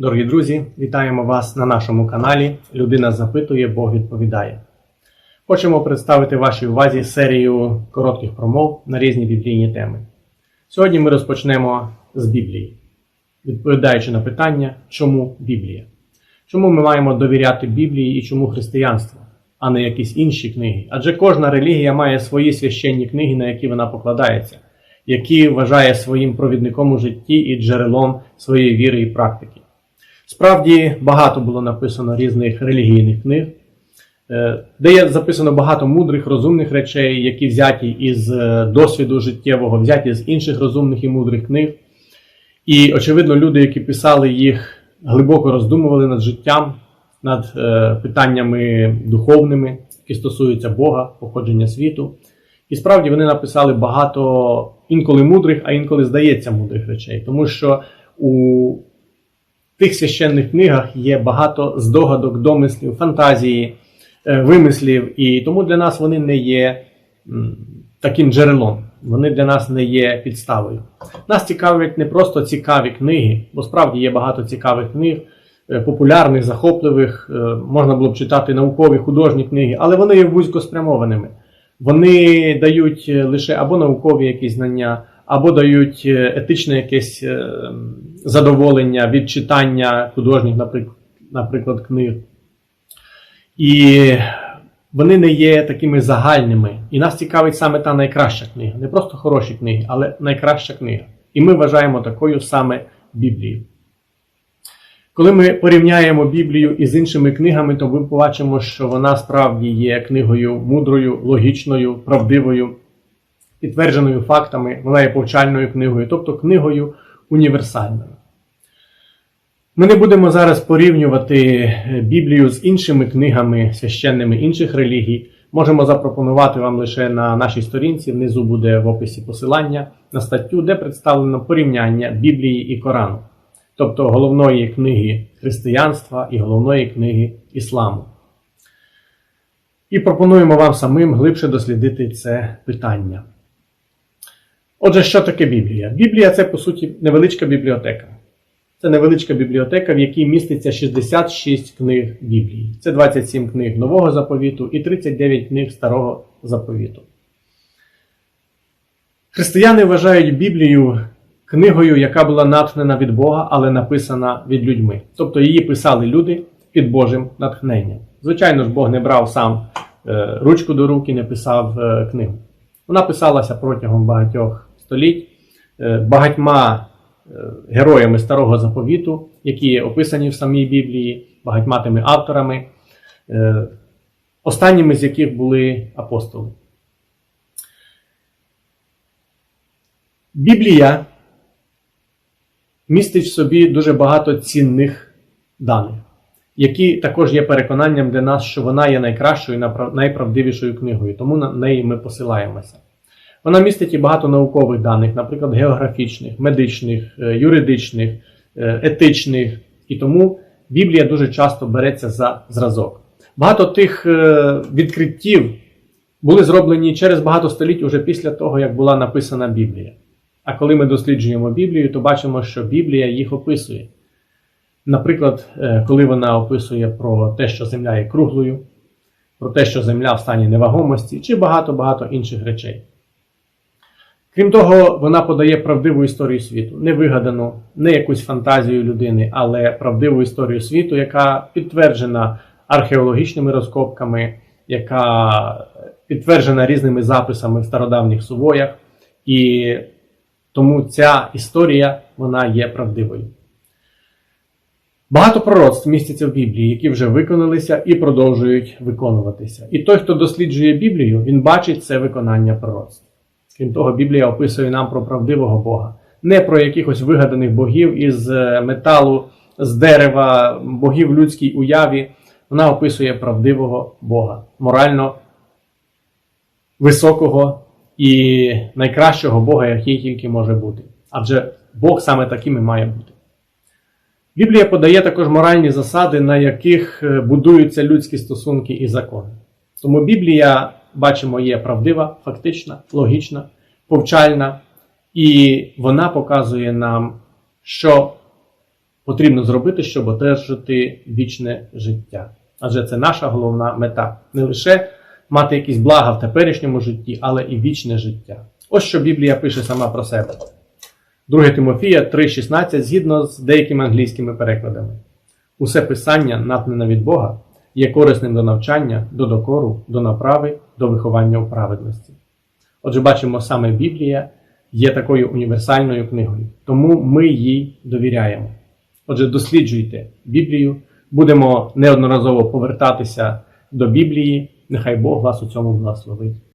Дорогі друзі, вітаємо вас на нашому каналі Людина запитує, Бог відповідає. Хочемо представити вашій увазі серію коротких промов на різні біблійні теми. Сьогодні ми розпочнемо з Біблії, відповідаючи на питання, чому Біблія? Чому ми маємо довіряти Біблії і чому християнство, а не якісь інші книги? Адже кожна релігія має свої священні книги, на які вона покладається, які вважає своїм провідником у житті і джерелом своєї віри і практики. Справді багато було написано різних релігійних книг, е, де є записано багато мудрих, розумних речей, які взяті із е, досвіду життєвого, взяті з інших розумних і мудрих книг. І, очевидно, люди, які писали їх, глибоко роздумували над життям, над е, питаннями духовними, які стосуються Бога, походження світу. І справді вони написали багато інколи мудрих, а інколи здається мудрих речей, тому що у тих священних книгах є багато здогадок, домислів, фантазії, е, вимислів, і тому для нас вони не є таким джерелом, вони для нас не є підставою. Нас цікавлять не просто цікаві книги, бо справді є багато цікавих книг, е, популярних, захопливих, е, можна було б читати наукові художні книги, але вони є вузько спрямованими. Вони дають лише або наукові якісь знання, або дають е, етичне якесь е, задоволення від читання художніх, наприклад, наприклад, книг. І вони не є такими загальними. І нас цікавить саме та найкраща книга. Не просто хороші книги, але найкраща книга. І ми вважаємо такою саме Біблію. Коли ми порівняємо Біблію із іншими книгами, то ми побачимо, що вона справді є книгою мудрою, логічною, правдивою, підтвердженою фактами, вона є повчальною книгою, тобто книгою універсальною. Ми не будемо зараз порівнювати Біблію з іншими книгами священними інших релігій. Можемо запропонувати вам лише на нашій сторінці, внизу буде в описі посилання на статтю, де представлено порівняння Біблії і Корану, тобто головної книги християнства і головної книги ісламу. І пропонуємо вам самим глибше дослідити це питання. Отже, що таке Біблія? Біблія це, по суті, невеличка бібліотека. Це невеличка бібліотека, в якій міститься 66 книг Біблії. Це 27 книг Нового заповіту і 39 книг Старого заповіту. Християни вважають Біблію книгою, яка була натхнена від Бога, але написана від людьми. Тобто її писали люди під Божим натхненням. Звичайно ж, Бог не брав сам е, ручку до руки, не писав е, книгу. Вона писалася протягом багатьох століть е, багатьма е, героями Старого заповіту, які описані в самій Біблії, багатьма тими авторами, е, останніми з яких були апостоли. Біблія містить в собі дуже багато цінних даних, які також є переконанням для нас, що вона є найкращою найправдивішою книгою, тому на неї ми посилаємося. Вона містить і багато наукових даних, наприклад, географічних, медичних, е, юридичних, е, етичних, і тому Біблія дуже часто береться за зразок. Багато тих е, відкриттів були зроблені через багато століть уже після того, як була написана Біблія. А коли ми досліджуємо Біблію, то бачимо, що Біблія їх описує. Наприклад, коли вона описує про те, що Земля є круглою, про те, що Земля в стані невагомості, чи багато-багато інших речей. Крім того, вона подає правдиву історію світу, не вигадану, не якусь фантазію людини, але правдиву історію світу, яка підтверджена археологічними розкопками, яка підтверджена різними записами в стародавніх сувоях, і тому ця історія вона є правдивою. Багато пророцтв містяться в Біблії, які вже виконалися і продовжують виконуватися. І той, хто досліджує Біблію, він бачить це виконання пророцтв. Крім того, Біблія описує нам про правдивого Бога, не про якихось вигаданих богів із е, металу, з дерева, богів людській уяві. Вона описує правдивого Бога, морально високого і найкращого Бога, який тільки може бути. Адже Бог саме таким і має бути. Біблія подає також моральні засади, на яких е, будуються людські стосунки і закони. Тому Біблія, бачимо, є правдива, фактична, логічна, повчальна, і вона показує нам, що потрібно зробити, щоб одержати вічне життя. Адже це наша головна мета. Не лише мати якісь блага в теперішньому житті, але і вічне життя. Ось що Біблія пише сама про себе. 2 Тимофія 3,16 згідно з деякими англійськими перекладами. Усе писання, натхнене від Бога, є корисним до навчання, до докору, до направи, до виховання у праведності. Отже, бачимо, саме Біблія є такою універсальною книгою, тому ми їй довіряємо. Отже, досліджуйте Біблію, будемо неодноразово повертатися до Біблії. Нехай Бог вас у цьому благословить.